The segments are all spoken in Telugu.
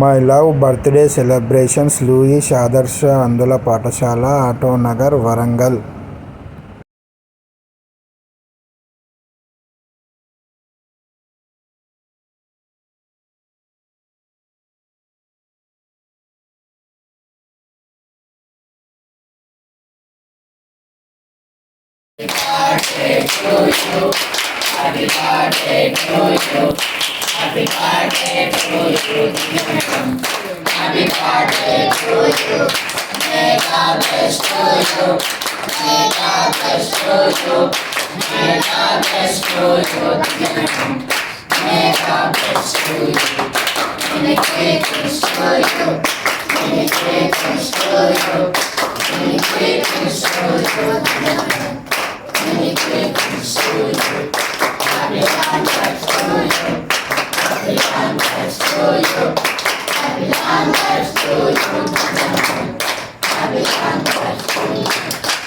మై లవ్ బర్త్డే సెలబ్రేషన్స్ లూయిష్ ఆదర్శ అందుల పాఠశాల Autonagar Warangal Happy birthday to you. Happy birthday to you. Happy birthday to you, Happy birthday to you. May God bless to you. May God bless to you. May God bless to you, Nilam. May God bless to you. Many greetings to you. Many greetings to you. Many greetings to you, Many greetings to you. Happy birthday to you. Happy onwards to you. Happy onwards to you. Happy onwards to you.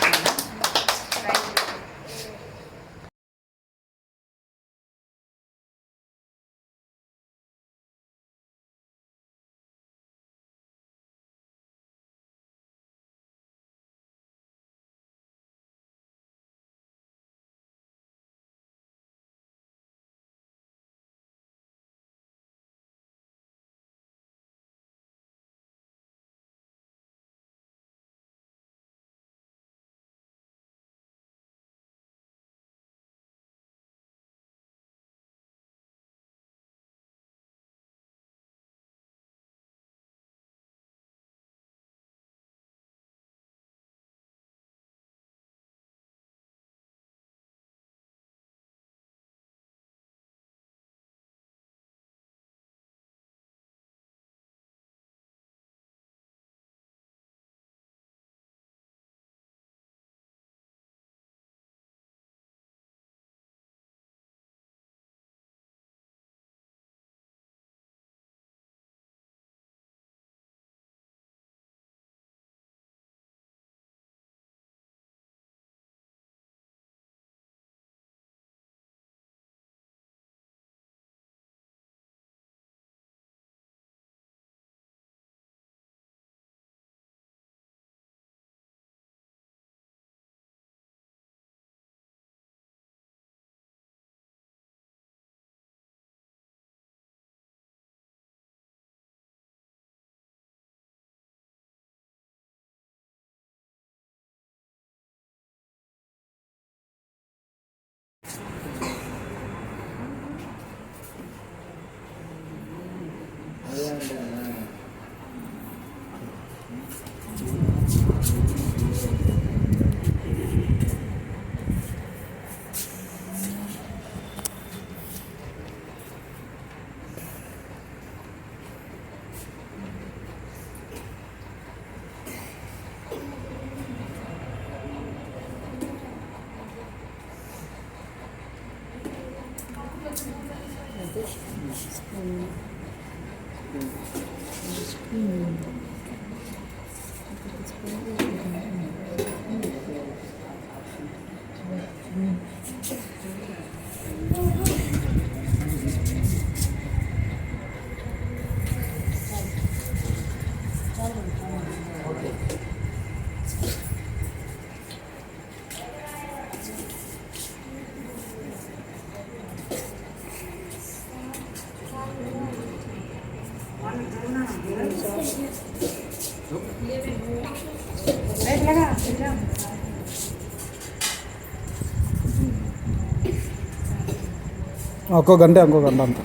ఒక్కో గంట ఇంకో గంట అంతా.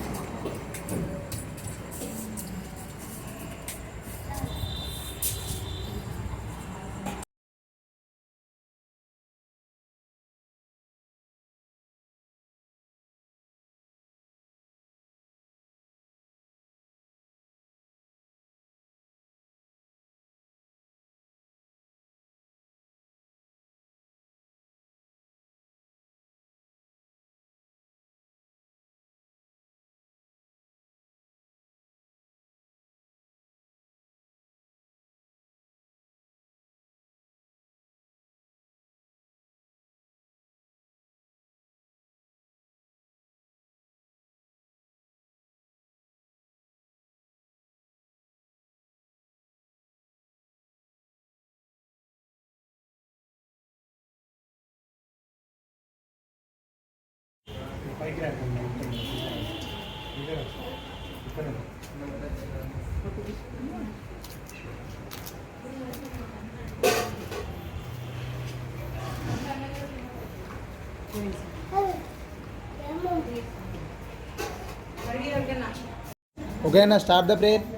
పైకి రాకండి ఇదే ఇక్కడ ఓకేనా స్టార్ట్ ద ప్రేయర్ సుఖీ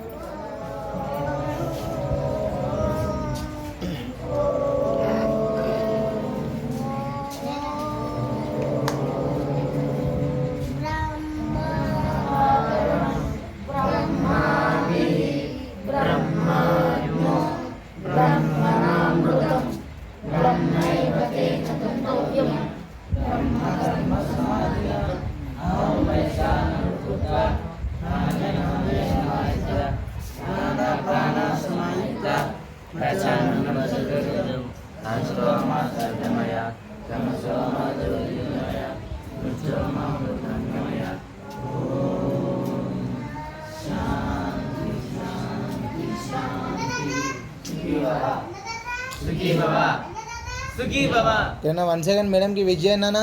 తిన్న వన్ సెకండ్ మేడంకి విజ్ చేయండి నాన్న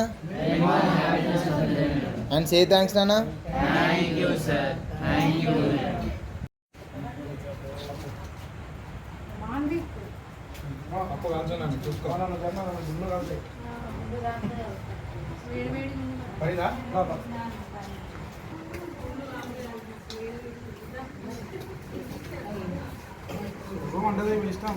అండ్ సే థ్యాంక్స్ నాన్న ఇష్టం.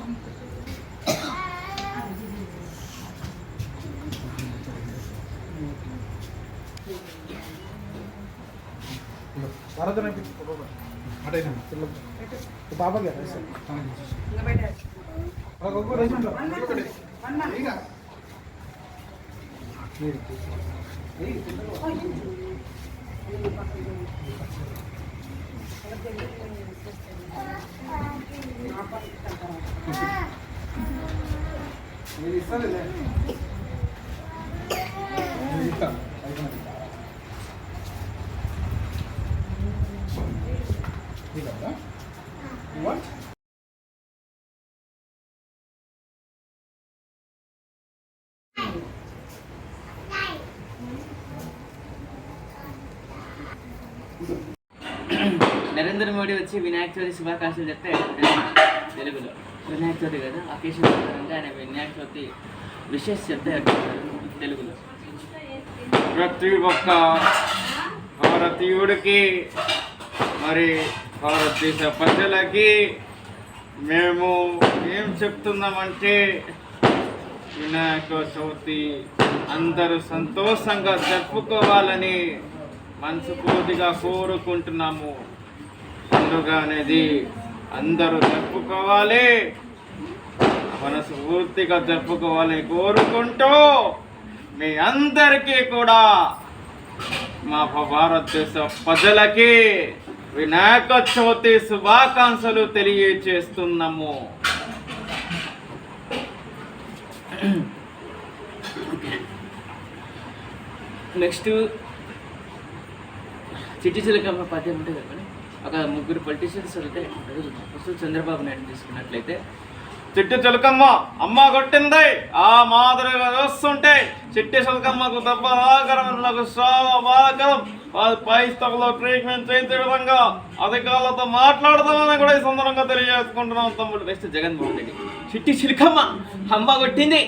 భారత అటైనా పాప మీరు ఇస్తారు ఇస్తా అయిపోయింది నరేంద్ర మోడీ వచ్చి వినాయక చవితి శుభాకాంక్షలు చెప్తే తెలుగులో. వినాయక చవితి కదా అకేషన్ అంటే ఆయన వినాయక చవితి విశేష చెప్తే తెలుగులో. ప్రతి ఒక్క భారతీయుడికి మరి భారతదేశ ప్రజలకి మేము ఏం చెప్తున్నామంటే వినాయక చవితి అందరూ సంతోషంగా జరుపుకోవాలని మనస్ఫూర్తిగా కోరుకుంటున్నాము. పండుగ అనేది అందరూ జరుపుకోవాలి. మనస్ఫూర్తిగా జరుపుకోవాలి కోరుకుంటూ మీ అందరికీ కూడా మా భారతదేశ ప్రజలకి వినాయక చవితి శుభాకాంక్షలు తెలియచేస్తున్నాము. నెక్స్ట్ చిట్టి చిలకమ్మ పద్యం ఉంటుంది కదా ఒక ముగ్గురు పొలిటీషియన్స్ వెళ్తే ఫస్ట్ చంద్రబాబు నాయుడు తీసుకున్నట్లయితే చిట్టి చిలకమ్మ అమ్మ కొట్టింది. ఆ మాదిరిగా చూస్తుంటే చిట్టి చిలకమ్మకు దెబ్బ ఆకరం నాకు వాళ్ళ పై స్థలంలో ట్రీట్మెంట్ చేయించే విధంగా అధికారులతో మాట్లాడదామని కూడా ఈ సందర్భంగా తెలియజేసుకుంటున్నాం తమ్ముడు. నెక్స్ట్ జగన్మోహన్ రెడ్డి. చిట్టి చిలకమ్మ అమ్మ కొట్టింది.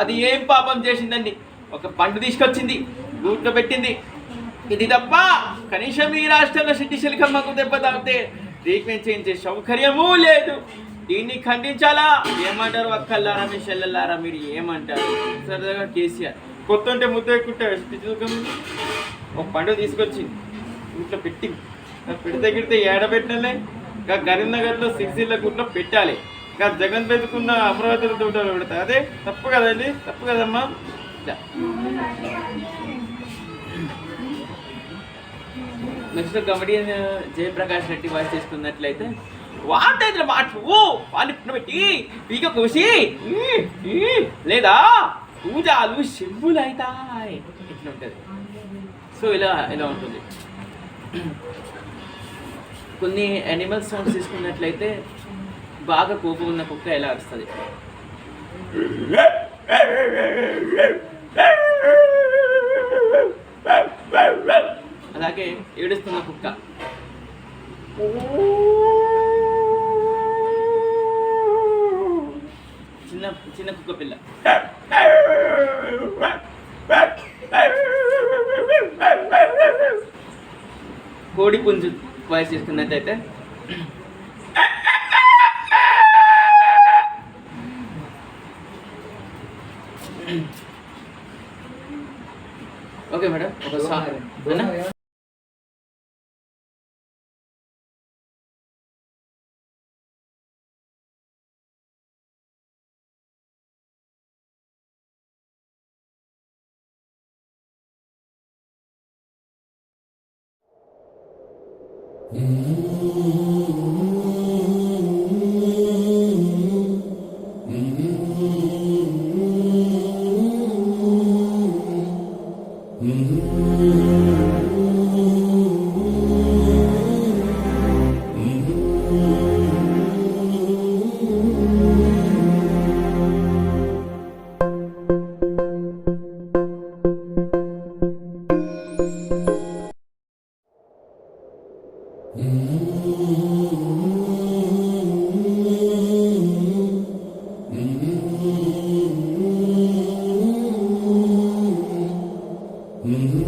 అది ఏం పాపం చేసిందండి? ఒక పండు తీసుకొచ్చింది గూట్లో పెట్టింది. ఇది తప్ప కనీసం ఈ రాష్ట్రంలో సిట్టి శిల్కమ్మకు దెబ్బ తాగితే ట్రీట్మెంట్ చేయించే సౌకర్యమూ లేదు. దీన్ని ఖండించాలా? ఏమంటారు అక్కల్లారా మీ చెల్లెల్లారా? మీరు ఏమంటారు? సరదాగా కేసీఆర్. కొత్త ఉంటే ముద్ద ఎక్కుంటారు శిల్కమ్మ. ఒక పండు తీసుకొచ్చింది. ఇంట్లో పెట్టి పెడితే గిడితే ఏడబెట్టినలే ఇంకా కరీంనగర్లో సిరిసిల్ల గుట్లో పెట్టాలి. ఇంకా జగన్ పెట్టుకున్న అమరావతిలో తోటలో పెడతా అదే తప్పు కదండి? తప్పు కదమ్మా? Next comedian Jayaprakash Reddy voice చేసుకున్నట్లయితే వాటైతే మాటలు వాళ్ళు పెట్టి పీక కోసి లేదా? పూజాలు శంభులు అవుతాయి ఇట్లా ఉంటుంది. సో ఇలా ఇలా ఉంటుంది. కొన్ని యానిమల్ సౌండ్స్ తీసుకున్నట్లయితే బాగా కోపం ఉన్న కుక్క ఎలా అరుస్తుంది? అలాగే ఏడుస్తున్న కుక్క. చిన్న చిన్న కుక్క పిల్ల. కోడి పుంజు వాయిస్ తీసుకున్నట్టయితే ఓకే మేడం ఒక సాంగ్ Mm-hmm.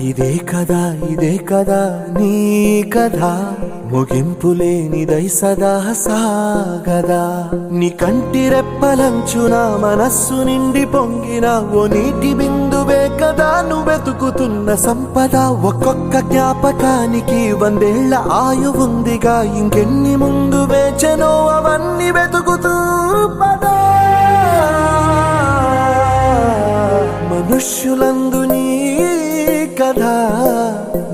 ఇదే కదా ఇదే కదా నీ కథ. ముగింపు లేనిదై సదా సాగదా. నీ కంటి రెప్పలంచున మనస్సు నిండి పొంగిన ఓ నీటి బిందువే కదా నువ్వెతుకుతున్న సంపద. ఒక్కొక్క జ్ఞాపకానికి వందేళ్ళ ఆయువుందిగా ఇంకెన్ని ముందు వేచనో అవన్నీ వెతుకుతూ పదా. మనుష్యులందుని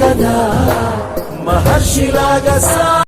కదా మహర్షిలాగా